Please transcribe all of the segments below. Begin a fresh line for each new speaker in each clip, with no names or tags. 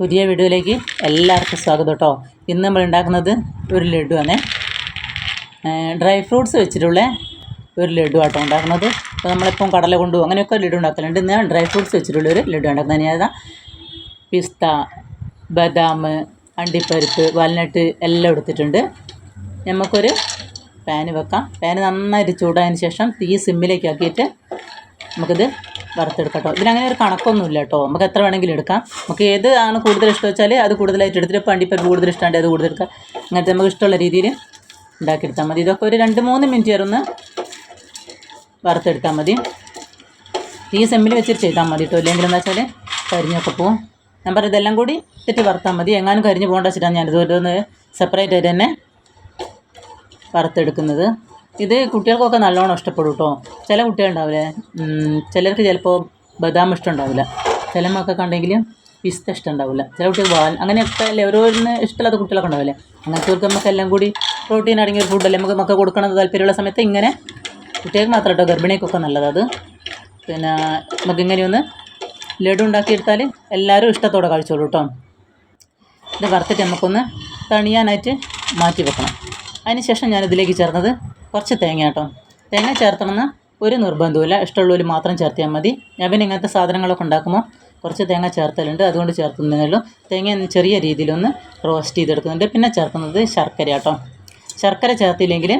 പുതിയ വീഡിയോയിലേക്ക് എല്ലാവർക്കും സ്വാഗതം കേട്ടോ. ഇന്ന് നമ്മൾ ഉണ്ടാക്കുന്നത് ഒരു ലഡു ആണ് ഡ്രൈ ഫ്രൂട്ട്സ് വെച്ചിട്ടുള്ള ഒരു ലഡു ആട്ടോ ഉണ്ടാക്കുന്നത്. അപ്പോൾ നമ്മളിപ്പം കടല കൊണ്ടു അങ്ങനെയൊക്കെ ലഡു ഉണ്ടാക്കലുണ്ട്. ഇന്ന് ഡ്രൈ ഫ്രൂട്ട്സ് വെച്ചിട്ടുള്ള ഒരു ലഡു ഉണ്ടാക്കുന്നത്. ഞാൻ പിസ്ത ബദാം അണ്ടിപ്പരിപ്പ് വാൽനട്ട് എല്ലാം എടുത്തിട്ടുണ്ട്. നമുക്കൊരു പാന് വെക്കാം. പാന് നന്നായിട്ട് ചൂടായതിന് ശേഷം തീ സിമ്മിലേക്ക് ആക്കിയിട്ട് നമുക്കിത് വറുത്തെടുക്കാം കേട്ടോ. ഇതിനങ്ങനെ ഒരു കണക്കൊന്നുമില്ല കേട്ടോ. നമുക്ക് എത്ര വേണമെങ്കിലും എടുക്കാം. നമുക്ക് ഏത് ആണ് കൂടുതൽ ഇഷ്ടം വെച്ചാൽ അത് കൂടുതലായിട്ട് എടുത്തിട്ട് ഇപ്പോൾ അണ്ടിപ്പരിപ്പ് കൂടുതൽ ഇഷ്ടമുണ്ട് അത് കൂടുതൽ എടുക്കാം. അങ്ങനത്തെ നമുക്ക് ഇഷ്ടമുള്ള രീതിയിൽ ഉണ്ടാക്കിയെടുത്താൽ മതി. ഇതൊക്കെ ഒരു രണ്ട് മൂന്ന് മിനിറ്റ് വരെ ഒന്ന് വറുത്തെടുത്താൽ മതി. ഈ സെമ്മിൽ വെച്ചിട്ട് ചെയ്താൽ മതി കേട്ടോ. ഇല്ലെങ്കിൽ എന്താ വെച്ചാൽ കരിഞ്ഞൊക്കെ പോവും. ഞാൻ പറഞ്ഞ ഇതെല്ലാം കൂടി ഇട്ടിട്ട് വറുത്താൽ മതി. എങ്ങാനും കരിഞ്ഞ് പോകേണ്ട വെച്ചിട്ടാണ് ഞാനിത് ഒന്ന് സെപ്പറേറ്റ് ആയിട്ട് തന്നെ വറുത്തെടുക്കുന്നത്. ഇത് കുട്ടികൾക്കൊക്കെ നല്ലോണം ഇഷ്ടപ്പെടും കേട്ടോ ചില കുട്ടികളുണ്ടാവില്ലേ ചിലർക്ക് ചിലപ്പോൾ ബദാം ഇഷ്ടം ഉണ്ടാവില്ല ചില മക്കൾക്ക് ഉണ്ടെങ്കിൽ പിസ്ത ഇഷ്ടമുണ്ടാവില്ല ചില കുട്ടികൾ വാൽ അങ്ങനെ അല്ലേ? ഓരോന്ന് ഇഷ്ടമില്ലാത്ത കുട്ടികളൊക്കെ ഉണ്ടാവില്ലേ അങ്ങനത്തെവർക്ക് നമുക്ക് എല്ലാം കൂടി പ്രോട്ടീൻ അടങ്ങിയ ഒരു ഫുഡല്ലേ? നമുക്ക് മക്കൾ കൊടുക്കണം താല്പര്യമുള്ള സമയത്ത് ഇങ്ങനെ കുട്ടികൾക്ക് മാത്രം കേട്ടോ ഗർഭിണിക്കൊക്കെ നല്ലത് പിന്നെ നമുക്ക് ഇങ്ങനെ ഒന്ന് ലഡു ഉണ്ടാക്കിയെടുത്താൽ എല്ലാവരും ഇഷ്ടത്തോടെ കഴിച്ചോളൂ കേട്ടോ ഇത് വറുത്തിട്ട് നമുക്കൊന്ന് തണിയാനായിട്ട് മാറ്റി വെക്കണം. അതിന് ശേഷം ഞാൻ ഇതിലേക്ക് ചേർന്നത് കുറച്ച് തേങ്ങ കേട്ടോ. തേങ്ങ ചേർത്തണമെന്ന് ഒരു നിർബന്ധവുമില്ല. ഇഷ്ടമുള്ളവർ മാത്രം ചേർത്തിയാൽ മതി. ഞാൻ പിന്നെ ഇങ്ങനത്തെ സാധനങ്ങളൊക്കെ ഉണ്ടാക്കുമ്പോൾ കുറച്ച് തേങ്ങ ചേർത്തലുണ്ട്. അതുകൊണ്ട് ചേർത്തുന്നതിനുള്ളൂ തേങ്ങ ചെറിയ രീതിയിലൊന്ന് റോസ്റ്റ് ചെയ്തെടുക്കുന്നുണ്ട്. പിന്നെ ചേർക്കുന്നത് ശർക്കര കേട്ടോ. ശർക്കര ചേർത്തില്ലെങ്കിൽ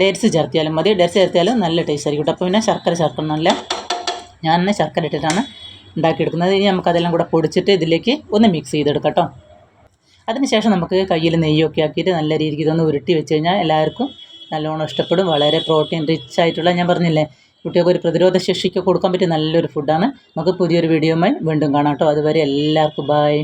ഡേറ്റ്സ് ചേർത്തിയാലും മതി. ഡേറ്റ്സ് ചേർത്തിയാലും നല്ല ടേസ്റ്റ് ആയിരിക്കും കേട്ടോ. അപ്പോൾ പിന്നെ ശർക്കര ചേർക്കണമല്ല ഞാൻ തന്നെ ശർക്കര ഇട്ടിട്ടാണ് ഉണ്ടാക്കിയെടുക്കുന്നത്. ഇനി നമുക്കതെല്ലാം കൂടെ പൊടിച്ചിട്ട് ഇതിലേക്ക് ഒന്ന് മിക്സ് ചെയ്തെടുക്കാം കേട്ടോ. അതിനുശേഷം നമുക്ക് കയ്യിൽ നെയ്യൊക്കെ ആക്കിയിട്ട് നല്ല രീതിക്ക് ഇതൊന്ന് ഉരുട്ടി വെച്ച് കഴിഞ്ഞാൽ എല്ലാവർക്കും നല്ലോണം ഇഷ്ടപ്പെടും. വളരെ പ്രോട്ടീൻ റിച്ച് ആയിട്ടുള്ള ഞാൻ പറഞ്ഞില്ലേ കുട്ടികൾക്ക് ഒരു പ്രതിരോധ ശേഷിക്ക് കൊടുക്കാൻ പറ്റിയ നല്ലൊരു ഫുഡാണ് നമുക്ക് പുതിയൊരു വീഡിയോയുമായി വീണ്ടും കാണാം കേട്ടോ. അതുവരെ എല്ലാവർക്കും ബായ്